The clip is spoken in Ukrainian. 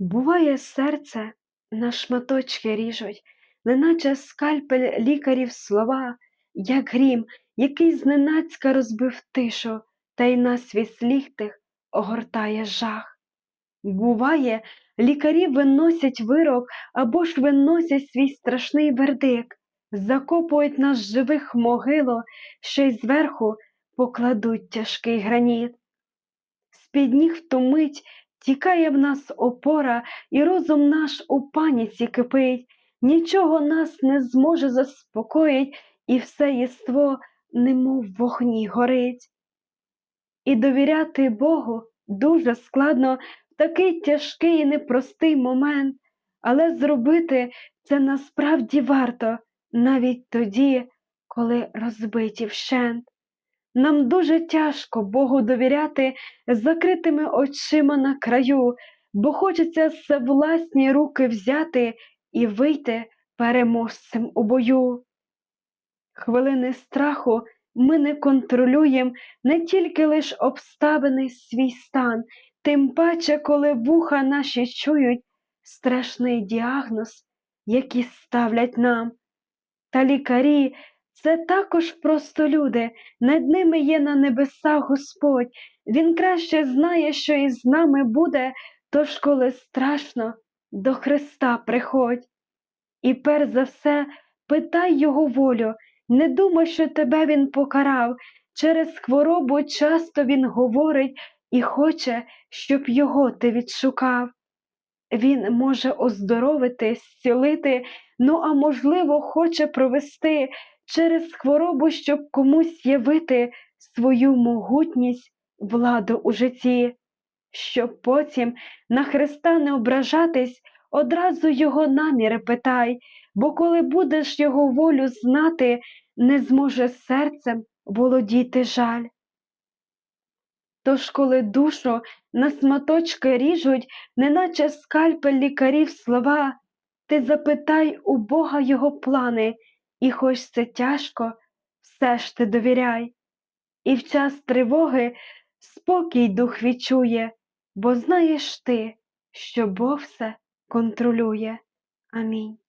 Буває, серце на шматочки ріжуть, неначе скальпель лікарів слова, як грім, який зненацька розбив тишу, та й на свій сліх тих огортає жах. Буває, лікарі виносять вирок або ж виносять свій страшний вердикт, закопують нас живих в могилу, ще й зверху покладуть тяжкий граніт. З-під ніг в тікає в нас опора, і розум наш у паніці кипить, нічого нас не зможе заспокоїть, і все єство, немов вогні горить. І довіряти Богу дуже складно в такий тяжкий і непростий момент, але зробити це насправді варто навіть тоді, коли розбиті вщент. Нам дуже тяжко Богу довіряти закритими очима на краю, бо хочеться все власні руки взяти і вийти переможцем у бою. Хвилини страху ми не контролюємо не тільки лиш обставини свій стан, тим паче, коли вуха наші чують страшний діагноз, який ставлять нам. Та лікарі це також просто люди, над ними є на небесах Господь. Він краще знає, що із нами буде, тож коли страшно, до Христа приходь. І перш за все питай Його волю, не думай, що тебе Він покарав. Через хворобу часто Він говорить і хоче, щоб його ти відшукав. Він може оздоровити, зцілити, ну а можливо, хоче провести через хворобу, щоб комусь явити свою могутність, владу у житті, щоб потім на Христа не ображатись, одразу його наміри питай, бо коли будеш його волю знати, не зможе серцем володіти жаль. Тож, коли душу на сматочки ріжуть, неначе скальпель лікарів слова, ти запитай у Бога його плани, і хоч це тяжко, все ж ти довіряй. І в час тривоги спокій дух відчує, бо знаєш ти, що Бог все контролює. Амінь.